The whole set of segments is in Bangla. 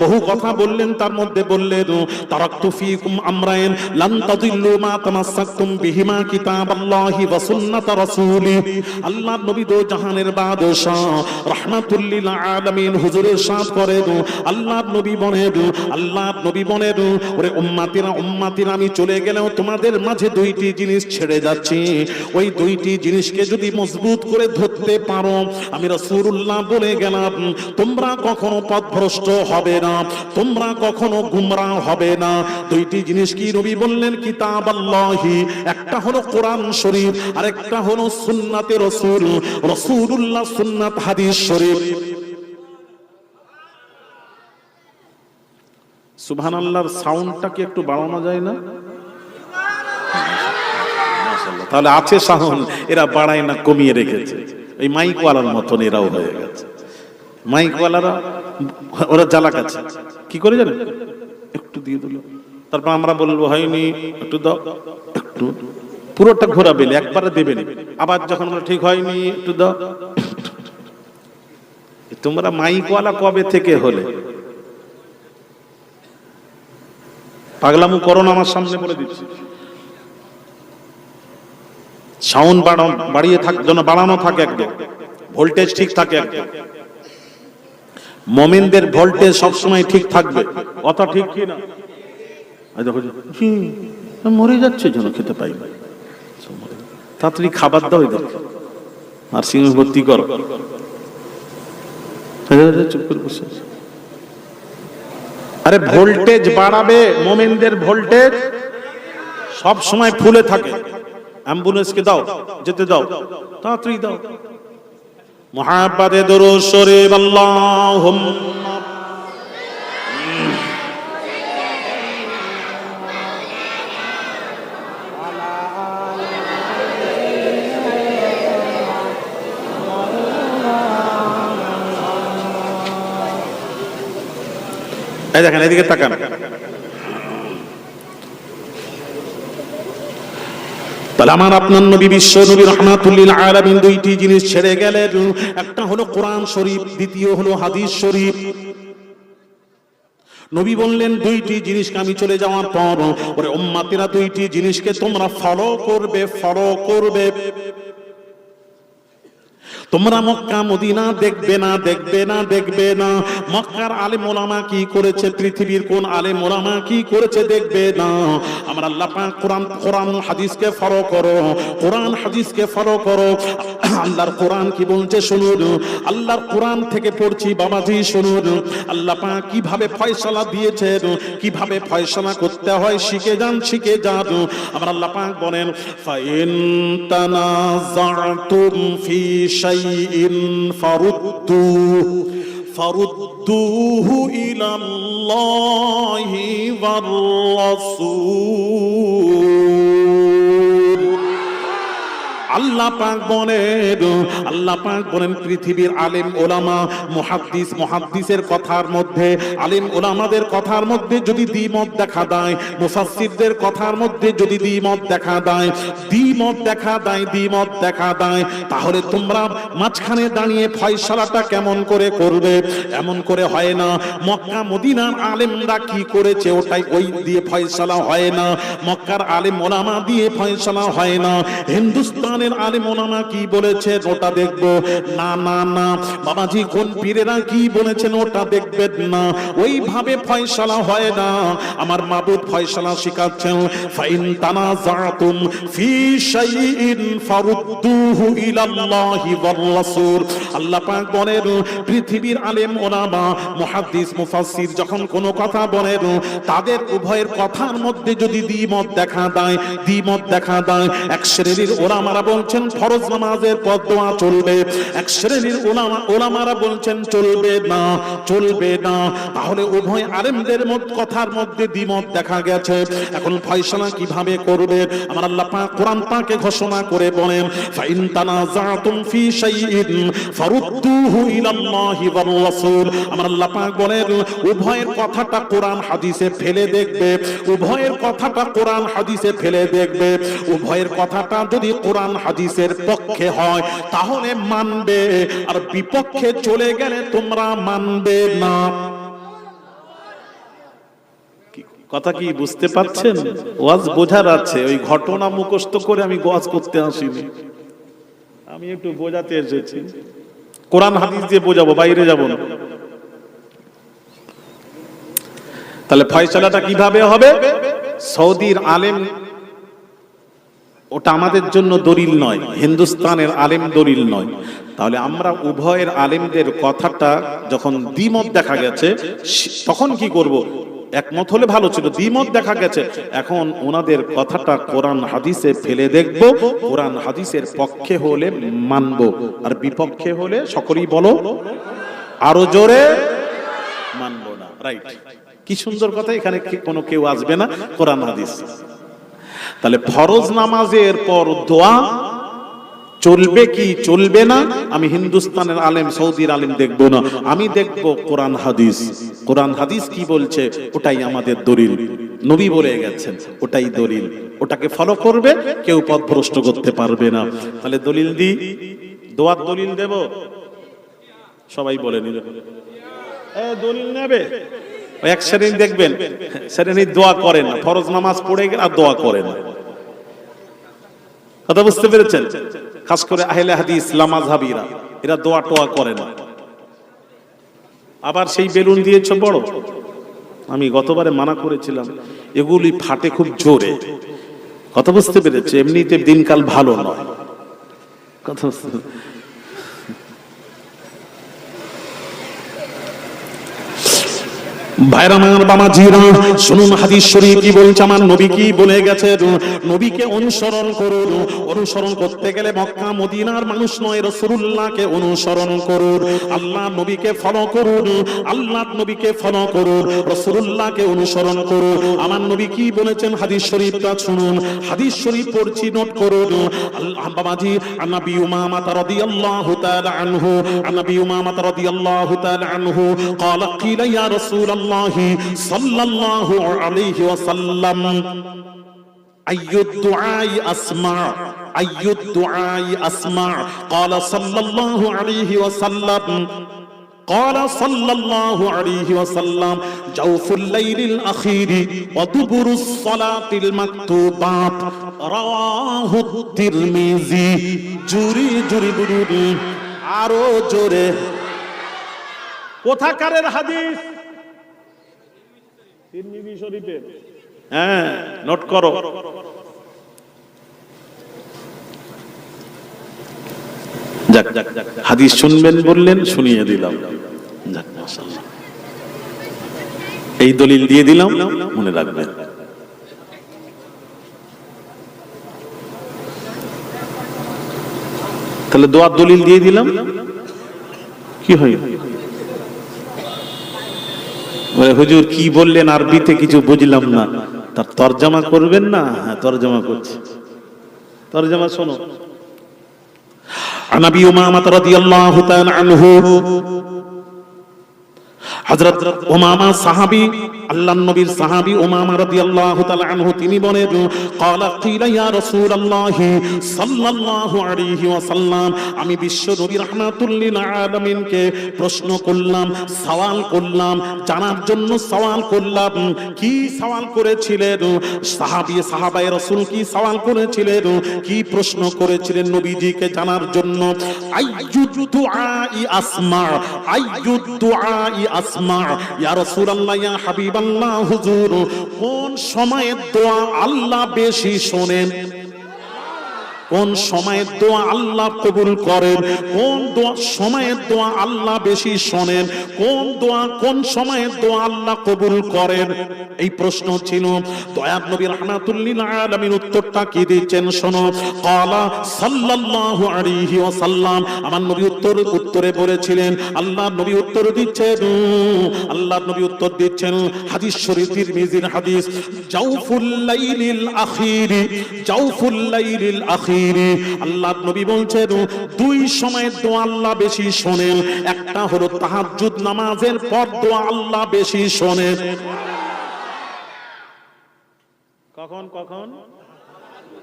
বহু কথা বললেন, তার মধ্যে বললেন আমি চলে গেলেও তোমাদের মাঝে দুইটি জিনিস ছেড়ে যাচ্ছি। ওই দুইটি জিনিসকে যদি মজবুত করে ধরতে পারো, আমি রাসূলুল্লাহ বলে গেলাম, তোমরা কখনো পথভ্রষ্ট হবে না। তোমরা কখনো গুমরা হবে না। দুইটি জিনিস কি নবী বললেন? কিতাব আল্লাহি একটা হলো কোরআন শরীফ আর একটা হলো সুন্নাতে রসুল। রসুল্লাহ সুন্নাত হাদিস শরীফ। আল্লাহর একটু বাড়ানো যায় না? তাহলে আছে সাহন এরা বাড়ায় না, কমিয়ে রেখেছে। এই মাইকওয়ালার মতন এরাও হয়ে গেছে। মাইকওয়ালারা ওরা জ্বালাক আছে। কি করে জানেন? একটু দিয়ে দিল। তারপর আমরা বলব, হয়নি, একটু দাও, একটু। পুরোটা ঘোরাবেন, একবারে দেবেন। আবার যখন আমরা ঠিক হয়নি, একটু দাও। তোমরা মাইকওয়ালা কবে থেকে হলে? পাগলামু করো না, আমার সামনে বলে দিচ্ছি। সাউন্ড বাড়ানো বাড়িয়ে থাক, যেন বাড়ানো থাকে একদম। ভোল্টেজ ঠিক থাকে একদম। মমিনদের ভোল্টেজ সবসময় ঠিক থাকবে। অত ঠিক কি না? দেখো মরে যাচ্ছে যেন খেতে পাই তাড়াতাড়ি খাবার দাও এদেরকে আর সিংহ ভর্তি করো। চুপ করে বসে আরে ভোল্টেজ বাড়াবে মোমেনদের ভোল্টেজ সব সময় ফুলে থাকে। অ্যাম্বুলেন্সকে দাও যেতে দাও। তাড়াতাড়ি দাও। মহাবাদে দরুদ শরীফ আল্লাহুম্মা এই দেখেন এদিকে তাকান। তাহলে আমার আপনার নবী বিশ্ব নবী রহমাতুল্লিল আলামিন দুইটি জিনিস ছেড়ে গেলেন। একটা হলো কোরআন শরীফ, দ্বিতীয় হলো হাদিস শরীফ। নবী বললেন, দুইটি জিনিসকে আমি চলে যাওয়ার পর, ওরে উম্মাতিরা দুইটি জিনিসকে তোমরা ফলো করবে ফলো করবে। তোমরা মক্কা, মদিনা দেখবে না দেখবে না দেখবে না। মক্কার আলে মোলামা কি করেছে? পৃথিবীর কোন আলে মোলামা কি করেছে? দেখবে না। আমরা আল্লাহ কোরআন কোরআন হাদিসকে ফলো করো। কোরআন হাদিসকে ফলো করো। আল্লাহর কোরআন কি বলছে শুনুন। আল্লাহর কোরআন থেকে পড়ছি, বাবাজি, শুনুন। আল্লাহ পাক কীভাবে ফয়সালা দিয়েছেন, কীভাবে ফয়সালা করতে হয়, শিখে যান শিখে যান। আমরা আল্লাহ পাক বলেন, ফাইন তানাজাতুম ফি শাইইন ফারুদ্দুহ, ফারুদ্দুহু ইলাল্লাহি ওয়ার রাসূল আল্লাহ পাক বলেন, আল্লাহ পাক বলেন, পৃথিবীর আলেম ওলামা, মুহাদ্দিস, মুহাদ্দিসের কথার মধ্যে, আলেম ওলামাদের কথার মধ্যে যদি দ্বিমত দেখা দেয়, মুফাসসিরদের কথার মধ্যে যদি দ্বিমত দেখা দেয়, দ্বিমত দেখা দেয়, দ্বিমত দেখা দেয়, তাহলে তোমরা মাঝখানে দাঁড়িয়ে ফয়সালাটা কেমন করে করবে? এমন করে হয় না, মক্কা মদিনার আলেমরা কি করেছে ওটাই ওই দিয়ে ফয়সালা হয় না, মক্কার আলেম ওলামা দিয়ে ফয়সালা হয় না হিন্দুস্তানের আলেম কি বলেছে ওটা দেখব? না না না। বাবাজি, কোন পীরেরা কি বলেছেন ওটা দেখবেন না। ওইভাবে ফয়সালা হয় না। আমার মাবুদ ফয়সালা শিখাচ্ছেন, ফাইন ফি শাইইন ইলাল্লাহি রাসূল। আল্লাহ পাক বলেন, পৃথিবীর আলেম ওলামা, মুহাদ্দিস, মুফাসসির যখন কোনো কথা বলেন, তাদের উভয়ের কথার মধ্যে যদি দ্বিমত দেখা দেয়, দ্বিমত দেখা দেয়, এক শ্রেণির ওলামারা বলছেন, ফরজ নামাজের পর দোয়া চলবে। এক শ্রেণির ওলামা ওলামারা বলছেন, চলবে না চলবে না। তাহলে উভয় আলেমদের মত কথার মধ্যে দ্বিমত দেখা গেছে। এখন ফয়সালা কীভাবে করবে? আমার আল্লাহ পাক কোরআন পাকে ঘোষণা করে বলেন তানাজাতুম ফি শাইইন রাসূল। আমার আল্লাহ পাক বলেন, উভয়ের কথাটা কোরআন হাদিসে ফেলে দেখবে। উভয়ের কথাটা কোরআন হাদিসে ফেলে দেখবে। উভয়ের কথাটা যদি কোরআন হাদিসের পক্ষে হয়, তাহলে মানবে। আর বিপক্ষে চলে গেলে তোমরা মানবে না। কথা কি বুঝতে পাচ্ছেন ওয়াজ বোঝার আছে, ওই ঘটনা মুখস্থ করে আমি ওয়াজ করতে আসিনি। আমি একটু বোঝাতে এসেছি। কোরআন হাদিস দিয়ে বোঝাবো, বাইরে যাব না। তাহলে ফয়সালাটা কীভাবে হবে? সৌদির আলেম ওটা আমাদের জন্য দলিল নয়, হিন্দুস্তানের আলেম দলিল নয়। তাহলে আমরা উভয়ের আলেমদের কথাটা যখন দ্বিমত দেখা গেছে তখন কি করব? একমত হলে ভালো ছিল, দ্বিমত দেখা গেছে। এখন ওনাদের কথাটা কোরআন হাদিসে ফেলে দেখব, কোরআন হাদিসের পক্ষে হলে মানব, আর বিপক্ষে হলে সকলেই বলো, আরও জোরে মানব না। রাইট কি সুন্দর কথা, এখানে কোনো কেউ আসবে না, কোরআন হাদিস। তাহলে ফরজ নামাজের পর দোয়া চলবে কি চলবে না? আমি হিন্দুস্তানের আলেম, সৌদির আলেম দেখব না। আমি দেখব কোরআন হাদিস। কোরআন হাদিস কি বলছে? ওটাই আমাদের দলিল। নবী বলে গেছেন, ওটাই দলিল। ওটাকে ফলো করবে, কেউ পথভ্রষ্ট করতে পারবে না। তাহলে দলিল দি। দোয়ার দলিল দেব? সবাই বলে নিল। দলিল নেবে? এক শ্রেণি দেখবেন শ্রেণি দোয়া করে না। ফরজ নামাজ পড়ে গেলে আর দোয়া করে না। কথা বুঝতে পেরেছেন? খাস করে আহলে হাদিস লামাজহাবিরা এরা দোয়া টোয়া করে না। আবার সেই বেলুন দিয়েছ বড়। আমি গতবারে মানা করেছিলাম, এগুলি ফাটে খুব জোরে। কথা বুঝতে পেরেছে, এমনিতে দিনকাল ভালো নয়। কথা ভাইরা আমার বাবা জিরা শুনুন হাদিস শরীফ কি বলছে আমার নবী কি বলে গেছে নবীকে অনুসরণ করুন অনুসরণ করতে গেলে মক্কা মদিনার মানুষ নয় রাসূলুল্লাহকে অনুসরণ করুন আল্লাহ নবীকে ফলো করুন আল্লাহ নবীকে ফলো করুন রাসূলুল্লাহকে অনুসরণ করুন আমার নবী কি বলেছেন হাদিস শরীফটা শুনুন হাদিস শরীফ পড়ছি নোট করুন আল্লাহ বাবাজি নবী উমামা রাদিয়াল্লাহু তাআলা আনহু নবী উমামা রাদিয়াল্লাহু তাআলা আনহু قال قيل يا رسول الله صلى الله عليه وسلم أي الدعاء أسمع أي الدعاء أسمع قال صلى الله عليه وسلم قال صلى الله عليه وسلم جوف الليل الأخير ودبر الصلاة المكتوبات رواه الترمذي جري جري جري আরো জোরে কোথাকারের হাদিস হ্যাঁ নোট করো। হাদিস শুনবেন বললেন, শুনিয়ে দিলাম। এই দলিল দিয়ে দিলাম, মনে রাখবেন। তাহলে দোয়ার দলিল দিয়ে দিলাম। কি হয়? হুজুর কি বললেন আরবিতে কিছু বুঝলাম না তার তরজমা করবেন না হ্যাঁ তরজমা করছি তরজমা শোনো عن ابي امامه رضي الله تعالى عنه হযরত উমামা সাহাবী আল্লাহর নবীর সাহাবী উমামা রাদিয়াল্লাহু তাআলা আনহু, তিনি বলেন ক্বালা কিলা ইয়া রাসূলুল্লাহ সাল্লাল্লাহু আলাইহি ওয়াসাল্লাম আমি বিশ্ব নবী রাহমাতুল লিল আলামিনকে প্রশ্ন করলাম, সওয়াল করলাম, জানার জন্য সওয়াল করলাম, কি সওয়াল করেছিলেন? সাহাবী, সাহাবায়ে রাসূল কি সওয়াল করেছিলেন? কি প্রশ্ন করেছিলেন নবীজিকে জানার জন্য? আইয়ুদ দুআই আসমা, আইয়ুদ দুআই আসমা, ইয়া রাসূলুল্লাহ, ইয়া হাবিবাল্লাহ হুজুর কোন সময়ে দোয়া আল্লাহ বেশি শোনেন? কোন সময়ের দোয়া আল্লাহ কবুল করেন? কোন দোয়া, সময়ের দোয়া আল্লাহ বেশি শোনেন? কোন দোয়া কোন সময়ের দোয়া আল্লাহ কবুল করেন? এই প্রশ্ন ছিল। দয়ার নবী রাহমাতুল্লিল আলামিন উত্তরটা কি দিচ্ছেন শোনো। ক্বালা সাল্লাল্লাহু আলাইহি ওয়াসাল্লাম। আমার নবী উত্তর, উত্তরে বলেছিলেন, আল্লাহ নবী উত্তর দিচ্ছেন। আল্লাহ নবী উত্তর দিচ্ছেন। হাদিস শরীফ, তিরমিজির হাদিস, জাউফুল লাইলিল আখিরি, জাউফুল লাইলিল আখিরি। আল্লাহ নবী বলছেন, দুই সময় দোয়া আল্লাহ বেশি শোনেন, একটা হলো তাহাজ্জুদ নামাজের পর দোয়া আল্লাহ বেশি শোনেন। কখন কখন?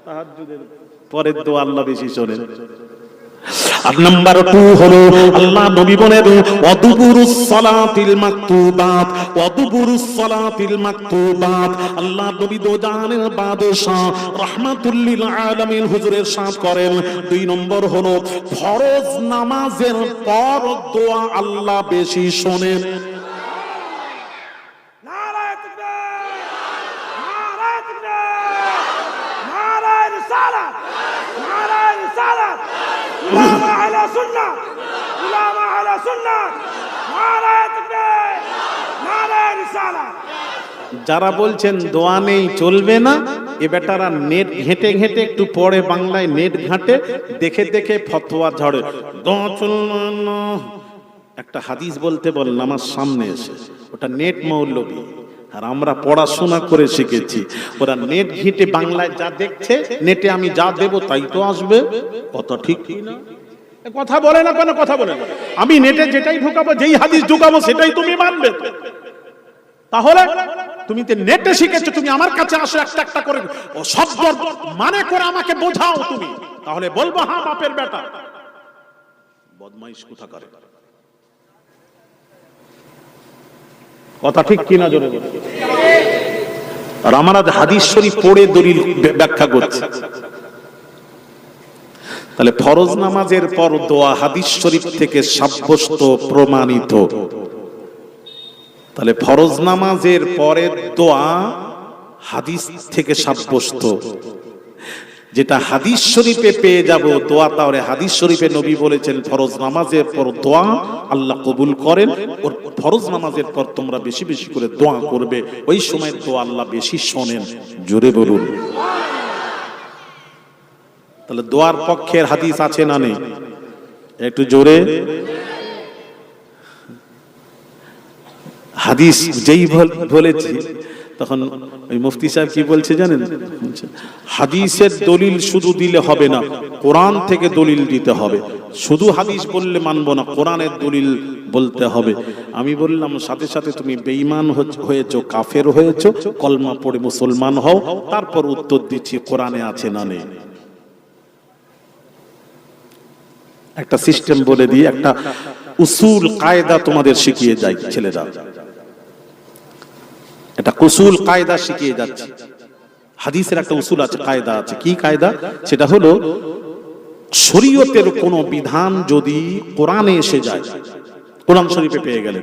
তাহাজ্জুদের পরের দোয়া আল্লাহ বেশি শোনেন। আর নাম্বার টু হলো আল্লাহ নবী বলেন, অদুবুরুস সালাতিল মাকতুবাত, অদুবুরুস সালাতিল মাকতুবাত। আল্লাহ নবী দো জাহানের বাদশাহ রাহমাতুল লিল আলামিন হুজুরের সাথ করেন। দুই নম্বর হলো, ফরজ নামাজের পর দোয়া আল্লাহ বেশি শোনেন নারায় তাকবীর নারায় তাকবীর নারায় রিসালাত নারায় রিসালাত যারা বলছেন দোয়া নেই, চলবে না, এ বেটারা নেট ঘেঁটে ঘেঁটে একটু পরে বাংলায় নেট ঘাটে, দেখে দেখে ফতোয়া ঝড়ে। দোয়া চলবে। একটা হাদিস বলতে বল আমার সামনে এসে। ওটা নেট মৌলবী। আর আমরা পড়াশোনা করে শিখেছি। ওরা নেট ঘেঁটে বাংলায় যা দেখছে, নেটে আমি যা দেব তাই তো আসবে। কত ঠিক না? কথা বলে না কেন কথা বলে না? আমি নেটে যেটাই ঢুকাবো, যেই হাদিস ঢুকাবো, সেটাই তুমি মানবে। তাহলে তুমি তো নেটে শিখেছো, তুমি আমার কাছে আসো একটা একটা করে। শব্দ মানে করে আমাকে বোঝাও তুমি। তাহলে বলব হ্যাঁ বাপের বেটা। বদমাইশ কোথা করে কথা ঠিক কিনা জোরে আর আমার হাদিস শরীফ পড়ে দলিল ব্যাখ্যা করছে। তাহলে ফরজ নামাজের পর দোয়া হাদিস শরীফ থেকে সাব্যস্ত, প্রমাণিত। তাহলে ফরজ নামাজের পরের দোয়া হাদিস থেকে সাব্যস্ত। যেটা হাদিস শরীফে পেয়ে যাব, দোয়া তাহলে হাদিস শরীফে নবী বলেছেন, ফরজ নামাজের পর দোয়া আল্লাহ কবুল করেন, ওর ফরজ নামাজের পর তোমরা বেশি বেশি করে দোয়া করবে, ওই সময় দোয়া আল্লাহ বেশি শোনেন, জোরে বলুন। তাহলে দোয়ার পক্ষের হাদিস আছে না নেই? একটু জোরে। হাদিস যেই বলেছি তখন ওই মুফতি সাহেব কি বলছে জানেন? হাদিসের দলিল শুধু দিলে হবে না, কোরআন থেকে দলিল দিতে হবে। শুধু হাদিস বললে মানব না, কোরআনের দলিল বলতে হবে। আমি বললাম, সাথে সাথে তুমি বেঈমান হয়েছো, কাফের হয়েছো, কলমা পড়ে মুসলমান হও, তারপর উত্তর দিচ্ছি কোরআনে আছে না নেই। একটা সিস্টেম বলে দিয়ে একটা উসুল কায়দা তোমাদের শিখিয়ে যায়, ছেলেরা। এটা কুসুল কায়দা শিখিয়ে যাচ্ছে। হাদিসের একটা উসুল আছে, কায়দা আছে। কি কায়দা? সেটা হলো, শরীয়তের কোন বিধান যদি কোরআনে এসে যায়, কোরআন শরীফে পেয়ে গেলে,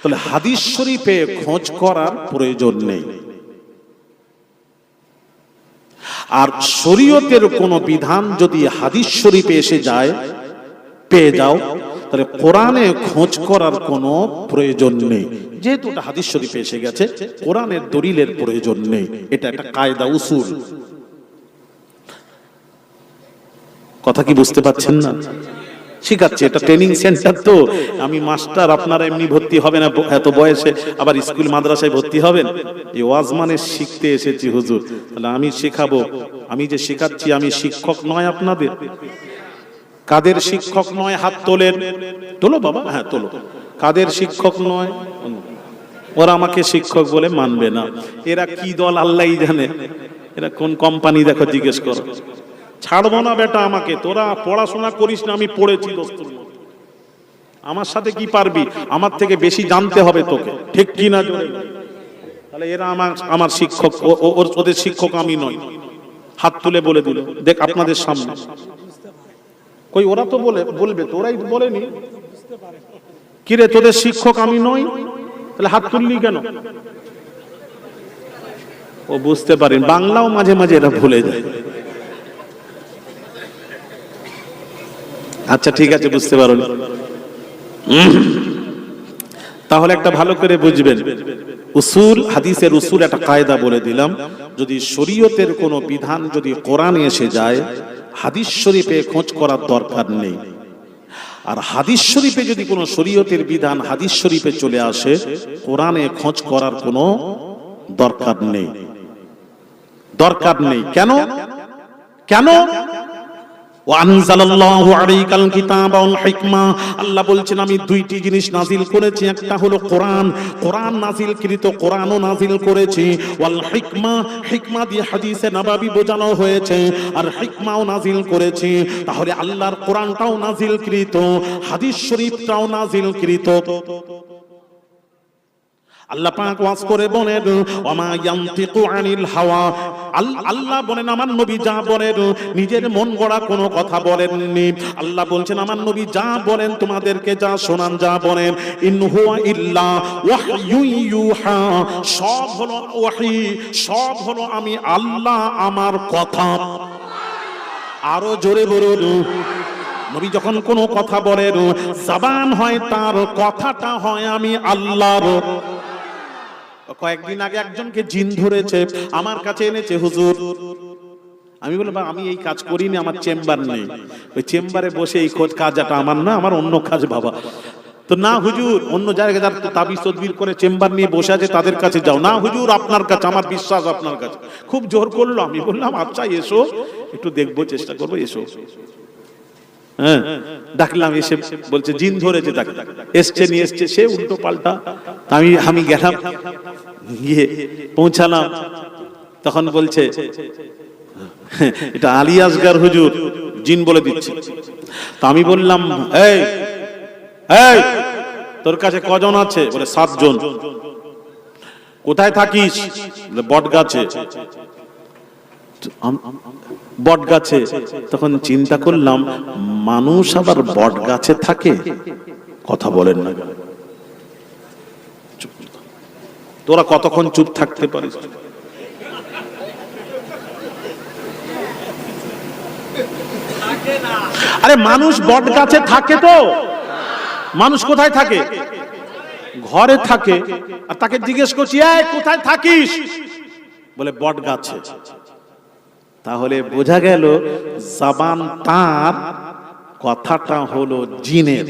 তাহলে হাদিস শরীফে খোঁজ করার প্রয়োজন নেই। আর শরীয়তের কোন বিধান যদি হাদিস শরীফে এসে যায়, পেয়ে যাও। তাহলে কোরআনে খোঁজ করার কোনো প্রয়োজন নেই। যেহেতু এটা হাদিস শরীফে এসে গেছে, কোরআনের দলিলের প্রয়োজন নেই। এটা একটা কায়দা উসুল। কথা কি বুঝতে পারছেন না? শিখাচ্ছে এটা ট্রেনিং সেন্টার তো। আমি মাস্টার, আপনারা এমনি ভর্তি হবে না এত বয়সে আবার স্কুল, মাদ্রাসায় ভর্তি হবেন? এই ওয়াজ মানে শিখতে এসেছি, হুজুর। তাহলে আমি শেখাবো। আমি যে শেখাচ্ছি, আমি শিক্ষক নয় আপনাদের। কাদের শিক্ষক নয় হাত তোলেন? তোলো বাবা হ্যাঁ তোলো। কাদের শিক্ষক নয়? ওরা আমাকে শিক্ষক বলে মানবে না। এরা কি দল আল্লাহই জানে। এরা কোন কোম্পানি দেখো, জিজ্ঞেস করো। ছাড়বো না বেটা আমাকে। তোরা পড়াশোনা করিস না, আমি পড়েছি আমার সাথে কি পারবি? আমার থেকে বেশি জানতে হবে তোকে। ঠিক কি না তাহলে এরা আমার আমার শিক্ষক। ওদের শিক্ষক আমি নই। হাত তুলে বলে দিল। দেখ, আপনাদের সামনে। কই, ওরা তো বলে, বলবে, তোরাই বলেনি। কিরে, তোদের শিক্ষক আমি নই? তাহলে হাত তুললি কেন? ও বুঝতে পারেন, বাংলাও মাঝে মাঝে এরা ভুলে যায়। আচ্ছা ঠিক আছে, বুঝতে পারো তাহলে একটা ভালো করে বুঝবেন। উসুল, হাদিসের উসুল একটা কায়দা বলে দিলাম। যদি শরীয়তের কোনো বিধান যদি কোরআনে এসে যায় হাদিস শরীফে খোঁজ করার দরকার নেই। আর হাদিস শরীফে যদি কোনো শরীয়তের বিধান হাদিস শরীফে চলে আসে, কোরআনে খোঁজ করার কোনো দরকার নেই। দরকার নেই। কেন? কেন ওয়ানজালাল্লাহু আলাইকাল কিতাবা ওয়াল হিকমা আল্লাহ বলছেন, আমি দুইটি জিনিস নাজিল করেছি। একটা হলো কোরআন। কোরআন নাজিলকৃত কোরআনও নাজিল করেছি। হাদিসে নবাবী বোঝানো হয়েছে। আর নাজিল করেছি। তাহলে আল্লাহর কোরআনটাও নাজিলকৃত, হাদিস শরীফটাও নাজিলকৃত। আল্লাহ পাক ওয়াজ করে বলেন, ওমা ইয়ান্তিকু আনিল হাওয়া। আল- আল্লাহ বলেন, আমার নবী যা বলেন, নিজের মন গড়া কোনো কথা বলেননি। আল্লাহ বলছেন, আমার নবী যা বলেন, তোমাদেরকে যা শোনান, যা বলেন, ইন হুয়া ইল্লা ওয়াহয়ু ইউহা। সব হলো ওয়াহি, সব হলো আমি আল্লাহ, আমার কথা। আরও জোরে বলুন, নবী যখন কোনো কথা বলেন, জবান হয় তার কথাটা হয় আমি আল্লাহর। কয়েকদিন আগে একজনকে জিন ধরেছে আমার কাছে এনেছে হুজুর। আমি বললাম "বা, আমি এই কাজ করিনি আমার চেম্বার নেই। ওই চেম্বারে বসে এই খোঁজ কাজটা আমার না আমার অন্য কাজ বাবা। তো না হুজুর অন্য জায়গায় যারা তাবিজ তদবির করে চেম্বার নিয়ে বসে আছে তাদের কাছে যাও। না হুজুর আপনার কাছে আমার বিশ্বাস আপনার কাছে। খুব জোর করল আমি বললাম আচ্ছা এসো একটু দেখব চেষ্টা করব এসো। হ্যাঁ ডাকলাম এসে বলছে জিন ধরেছে তাকে। এসছে নিয়ে এসছে সে উল্টো পাল্টা। আমি আমি গেলাম। গিয়ে পৌঁছালাম। তখন বলছে, এটা আলী আসগার হুজুর, জিন বলে দিচ্ছে। তা আমি বললাম, এই এই, তোর কাছে কজন আছে? বলে, সাতজন। কোথায় থাকিস? বট গাছে বট গাছে তখন চিন্তা করলাম, মানুষ আবার বট গাছে থাকে? কথা বলেন না কেন? চুপ। তোরা কতক্ষণ চুপ থাকতে পারিস? আরে মানুষ বট গাছে থাকে তো। মানুষ কোথায় থাকে? ঘরে থাকে। আর তাকে জিজ্ঞেস করছি কোথায় থাকিস? বলে বট গাছে তাহলে বোঝা গেল, জাবান তার কথাটা হলো জিনের।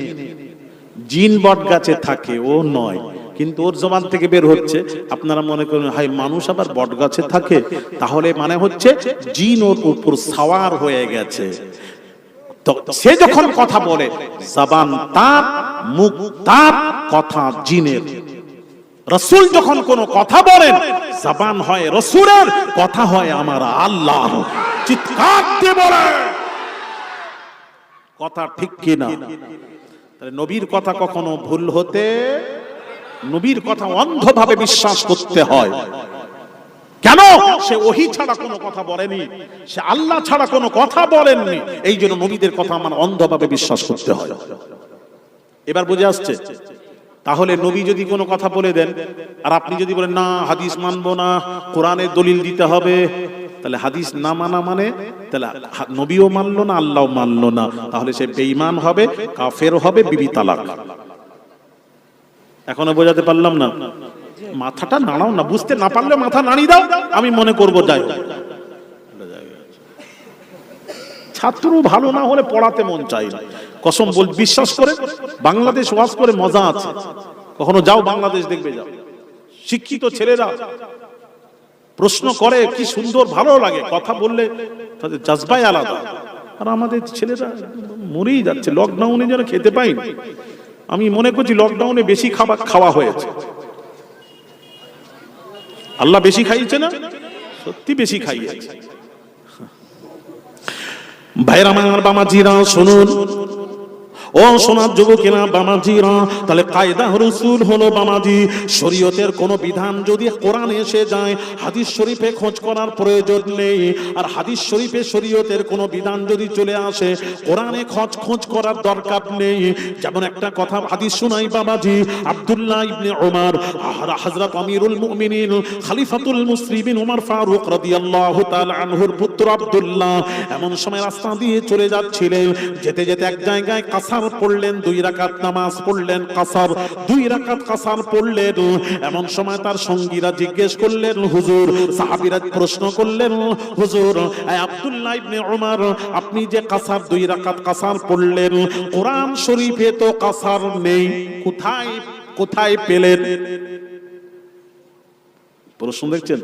জিন বট গাছে থাকে, ও নয়। কিন্তু ওর জবান থেকে বের হচ্ছে। আপনারা মনে করেন হাই মানুষ আবার বট গাছে থাকে। তাহলে মানে হচ্ছে জিন ওর উপর সাওয়ার হয়ে গেছে। সে যখন কথা বলে, জবান তাপ, মুখ তাপ, কথা জিনের। রসুল যখন কোনো কথা বলেন, জবান হয় রসুলের, কথা হয় আমার আল্লাহ চিৎকার দিয়ে বলে। কথা ঠিক কিনা? নবীর কথা কখনো ভুল হতে নবীর কথা অন্ধভাবে বিশ্বাস করতে হয়। কেন? সে ওহি ছাড়া কোনো কথা বলেনি। সে আল্লাহ ছাড়া কোনো কথা বলেননি। এই জন্য নবীদের কথা আমার অন্ধভাবে বিশ্বাস করতে হয়। এবার বুঝে আসছে। তাহলে নবী যদি কোনো কথা বলে দেন, আর আপনি যদি বলেন, না, হাদিস মানবো না, কোরআনের দলিল দিতে হবে, তাহলে হাদিস না মানা মানে তাহলে নবীও মানলো না আল্লাহ মানলো না। তাহলে সে বেঈমান হবে কাফের হবে, বিবি তালাক। এখনও বোঝাতে পারলাম না। মাথাটা নাড়াও না, বুঝতে না পারলে মাথা নাড়ি দাও, আমি মনে করব যাই ছাত্র ভালো না হলে পড়াতে মন চাই কসম বল, বিশ্বাস করে, বাংলাদেশ ওয়াজ করে মজা আছে। কখনো যাও বাংলাদেশ দেখবে, যাও। শিক্ষিত ছেলেরা প্রশ্ন করে, কি সুন্দর, ভালো লাগে। কথা বললে তাদের জাজবাই আলাদা। আর আমাদের ছেলেরা মরেই যাচ্ছে লকডাউনে যেন খেতে পাইনি আমি মনে করছি লকডাউনে বেশি খাবার খাওয়া হয়েছে। আল্লাহ বেশি খাইয়েছে না? সত্যি বেশি খাইয়েছে। ভাইরা আমার বামাজিরা, শুনুন। ও সোনার যুবকেরা, বামাজিরা, তাহলে কায়দা রসুল হলো বামাজি। শরীয়তের কোনো বিধান যদি কোরআনে এসে যায়, হাদিস শরীফে খোঁজ করার প্রয়োজন নেই। আর হাদিস শরীফে শরীয়তের কোনো বিধান যদি চলে আসে, কোরআনে খোঁজ খোঁজ করার দরকার নেই। যেমন একটা কথা হাদিস শুনাই বাবাজি আব্দুল্লাহ ইবনে ওমর হযরত আমিরুল মুমিনিন, খলিফাতুল মুসলিমিন ওমর ফারুক রাদিয়াল্লাহু তাআলা আনহুর পুত্র আব্দুল্লাহ এমন সময় রাস্তা দিয়ে চলে যাচ্ছিলেন। যেতে যেতে এক জায়গায় কাসার পড়লেন, দুই রাকাত নামাজ পড়লেন, কাসার, দুই রাকাত কাসার পড়লেন। এমন সময় তার সঙ্গীরা জিজ্ঞেস করলেন, হুজুর, সাহাবীরা প্রশ্ন করলেন, হুজুর আব্দুল্লাহ ইবনে ওমর আপনি যে কাসার, দুই রাকাত কাসার পড়লেন, কোরআন শরীফে তো কাসার নেই, কোথায় কোথায় পেলেন? প্রশ্ন দেখছেন?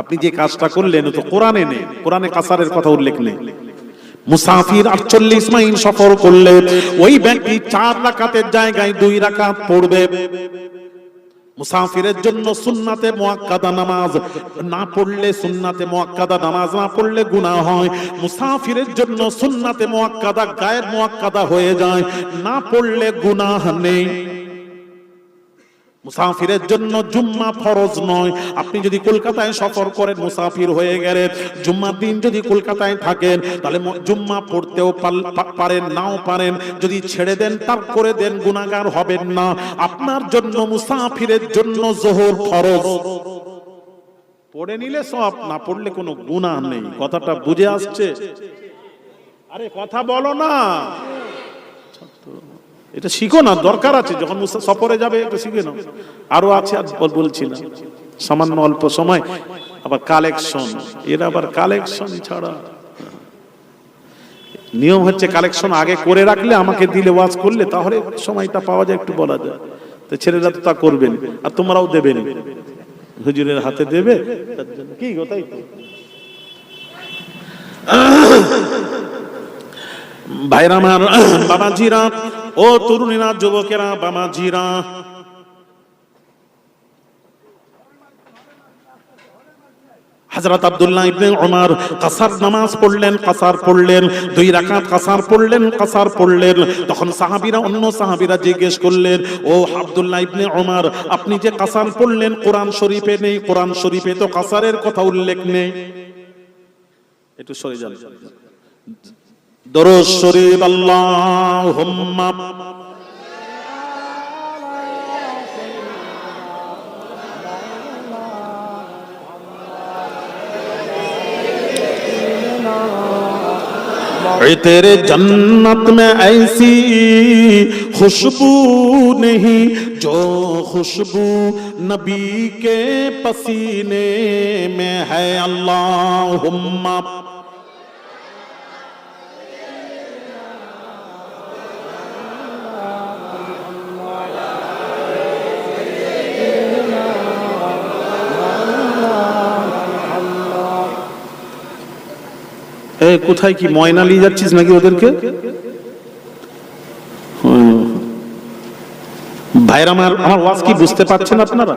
আপনি যে কাজটা করলেন তো কোরআনে নেই, কোরআনে কাসারের কথা উল্লেখ নেই। মুসাফির আটচল্লিশ মাইল সফর করলে ওই ব্যক্তি চার রাকাতের জায়গায় দুই রাকাত পড়বে। মুসাফিরের জন্য সুন্নাতে মুয়াক্কাদা নামাজ। না পড়লে সুন্নাতে মুয়াক্কাদা নামাজ, না পড়লে গুনাহ হয়। মুসাফিরের জন্য সুন্নাতে মুয়াক্কাদা, গায়ের মুয়াক্কাদা হয়ে যায়। না পড়লে গুনাহ নেই। মুসাফিরের জন্য জুম্মা ফরজ নয়। আপনি যদি কলকাতায় সফর করেন, মুসাফির হয়ে গেলেন। জুম্মার দিন যদি কলকাতায় থাকেন, তাহলে জুম্মা পড়তেও পারেন, নাও পারেন। যদি ছেড়ে দেন, তার করে দেন, গুনাহগার হবেন না। আপনার জন্য মুসাফিরের জন্য জোহর ফরজ। পড়ে নিলে সব, না পড়লে কোনো গুনাহ নেই। কথাটা বুঝে আসছে? আরে, কথা বলো না। এটা শিখো না, দরকার আছে, যখন সফরে যাবে, এটা শিখে নাও। আরও আছে, আর বল- বলছি না। সামান্য অল্প সময়, আবার কালেকশন। এর আবার কালেকশন ছাড়া। নিয়ম হচ্ছে কালেকশন আগে করে রাখলে, আমাকে দিলে, ওয়াজ করলে, তাহলে সময়টা পাওয়া যায়, একটু বলা যায়। তো ছেলেরা তো তা করবেন, আর তোমরাও দেবেন হুজুরের হাতে দেবে কি গো, তাই ভাইরা আমার, বাবাজিরা ও তরুণীরা, যুবকেরা বাবাজিরা হযরত আব্দুল্লাহ ইবনে উমর কাসার নামাজ পড়লেন, কাসার পড়লেন, দুই রাকাত কাসার পড়লেন কাসার পড়লেন। তখন সাহাবীরা, অন্য সাহাবীরা জিজ্ঞেস করলেন, ও আব্দুল্লাহ ইবনে উমর, আপনি যে কাসার পড়লেন, কোরআন শরীফে নেই, কোরআন শরীফে তো কাসারের কথা উল্লেখ নেই। একটু সরে যান। দরুদ শরীফ আল্লাহুম্মা ए तेरे जन्नत में ऐसी खुशबू नहीं जो खुशबू नबी के पसीने में है अल्लाहुम्मा কোথায় কি ময়না নিয়ে যাচ্ছিস নাকি ওদেরকে। ভাইরা, আমার আমার ওয়াজ কি বুঝতে পারছেন আপনারা